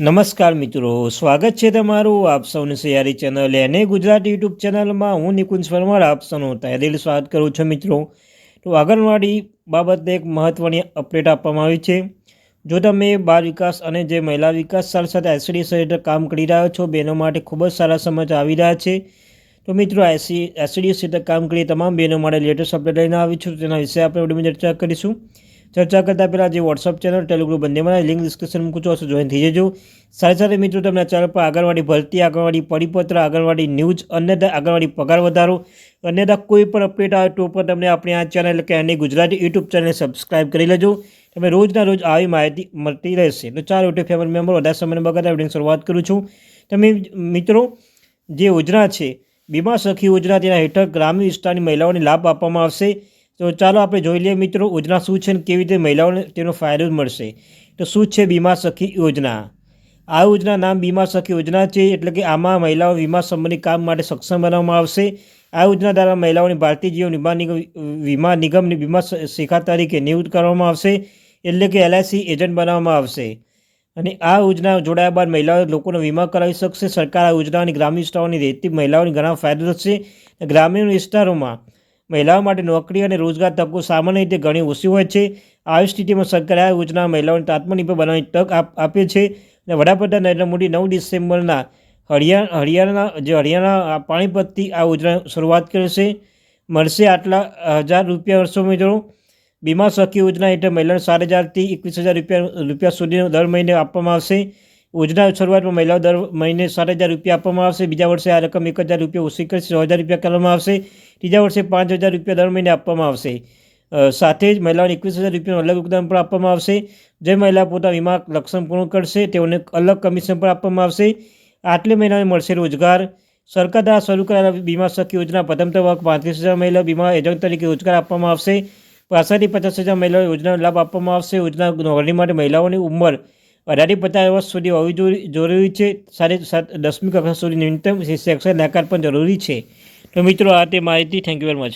નમસ્કાર મિત્રો, સ્વાગત છે તમારું આપ સૌની સૈયારી ચેનલ એને ગુજરાત યુટ્યુબ ચેનલમાં. હું નિકુંજ પરમાર, આપ સૌનું તહેદિલ સ્વાગત કરું છું મિત્રો. તો આંગણવાડી બાબતે એક મહત્ત્વની અપડેટ આપવામાં આવી છે. જો તમે બાળ વિકાસ અને જે મહિલા વિકાસ સાથે સાથે એસડી હેઠળ કામ કરી રહ્યા છો બહેનો માટે ખૂબ જ સારા સમાચાર આવી રહ્યા છે. તો મિત્રો, એસી એસડીએસ હેઠળ કામ કરી તમામ બહેનો માટે લેટેસ્ટ અપડેટ લઈને આવી છું. તેના વિશે આપણે ચર્ચા કરીશું. ચર્ચા કરતાં પહેલાં જે વોટ્સઅપ ચેનલ ટેલિગ્રુપ બંનેમાં લિંક ડિસ્ક્રિપ્શન મૂકું છું તો જોઈન થઈ જજો. સાથે સાથે મિત્રો, તમને ચેનલ પર આંગણવાડી ભરતી, આંગણવાડી પરિપત્ર, આંગણવાડી ન્યૂઝ અન્યથા આંગણવાડી પગાર વધારો, અન્યથા કોઈ પણ અપડેટ આવે તો પણ તમને આપણી આ ચેનલ કે એની ગુજરાતી યુટ્યુબ ચેનલ સબસ્ક્રાઇબ કરી લેજો. તમે રોજના રોજ આવી માહિતી મળતી રહેશે. તો ચાલો યુટ્યુબ ફેમિલી મેમ્બર વધારે સમયને બગાડતા, વિડીયોની શરૂઆત કરું છું. તમે મિત્રો, જે યોજના છે, બીમા સખી યોજના, તેના હેઠળ ગ્રામ્ય વિસ્તારની મહિલાઓને લાભ આપવામાં આવશે. તો ચાલો આપણે જોઈ લઈએ મિત્રો, યોજના શું છે અને કેવી રીતે મહિલાઓને તેનો ફાયદો મળશે. તો શું છે બીમા સખી યોજના? આ યોજના નામ બીમા સખી યોજના છે, એટલે કે આમાં મહિલાઓ વીમા સંબંધી કામ માટે સક્ષમ બનાવવામાં આવશે. આ યોજના દ્વારા મહિલાઓને ભારતીય જીવન વીમા નિગમ, વીમા નિગમની વીમા શેખા તરીકે નિયુક્ત કરવામાં આવશે, એટલે કે એલઆઈસી એજન્ટ બનાવવામાં આવશે. અને આ યોજના જોડાયા બાદ મહિલાઓ લોકોનો વીમા કરાવી શકશે. સરકાર આ યોજનાની ગ્રામ્ય વિસ્તારોની રહેતી મહિલાઓને ઘણા ફાયદો થશે. ગ્રામીણ વિસ્તારોમાં મહિલાઓ માટે નોકરી અને રોજગાર તકો સામાન્ય રીતે ઘણી ઓછી હોય છે. આવી સ્થિતિમાં સરકારે આ યોજના મહિલાઓને આત્મનિર્ભર બનાવવાની તક આપે છે અને વડાપ્રધાન નરેન્દ્ર મોદી નવ ડિસેમ્બરના હરિયાણા હરિયાણા, જે હરિયાણા પાણીપતથી આ યોજના શરૂઆત કરશે મળશે આટલા હજાર રૂપિયા વર્ષો મિત્રો. બીમા સખી યોજના હેઠળ મહિલાને સાત હજારથી એકવીસ હજાર રૂપિયા રૂપિયા સુધીનો દર મહિને આપવામાં આવશે. યોજના શરૂઆતમાં મહિલાઓ દર મહિને સાત હજાર રૂપિયા આપવામાં આવશે. બીજા વર્ષે આ રકમ એક હજાર રૂપિયા ઓછી કરશે છ હજાર રૂપિયા કરવામાં આવશે. ત્રીજા વર્ષે પાંચ હજાર રૂપિયા દર મહિને આપવામાં આવશે. સાથે જ મહિલાઓને એકવીસ હજાર રૂપિયાનું અલગ યોગદાન પણ આપવામાં આવશે. જે મહિલા પોતા વીમા લક્ષણ પૂર્ણ કરશે, તેઓને અલગ કમિશન પણ આપવામાં આવશે. આટલે મહિલાને મળશે રોજગાર. સરકાર દ્વારા શરૂ કરાયેલા વીમા સખી યોજના પ્રથમ તબક્ક પાંત્રીસ હજાર મહિલા વીમા એજન્ટ તરીકે રોજગાર આપવામાં આવશે. પાસઠથી પચાસ હજાર મહિલાઓ યોજનાનો લાભ આપવામાં આવશે. યોજના નોકરી માટે મહિલાઓની ઉંમર અઢારથી પચાસ વર્ષ સુધી હોવી જરૂરી છે. સાથે દસમી કક્ષા સુધી ન્યૂનતમ શિક્ષક લાયકાત પણ જરૂરી છે. તો મિત્રો, આ તે માહિતી. Thank you very much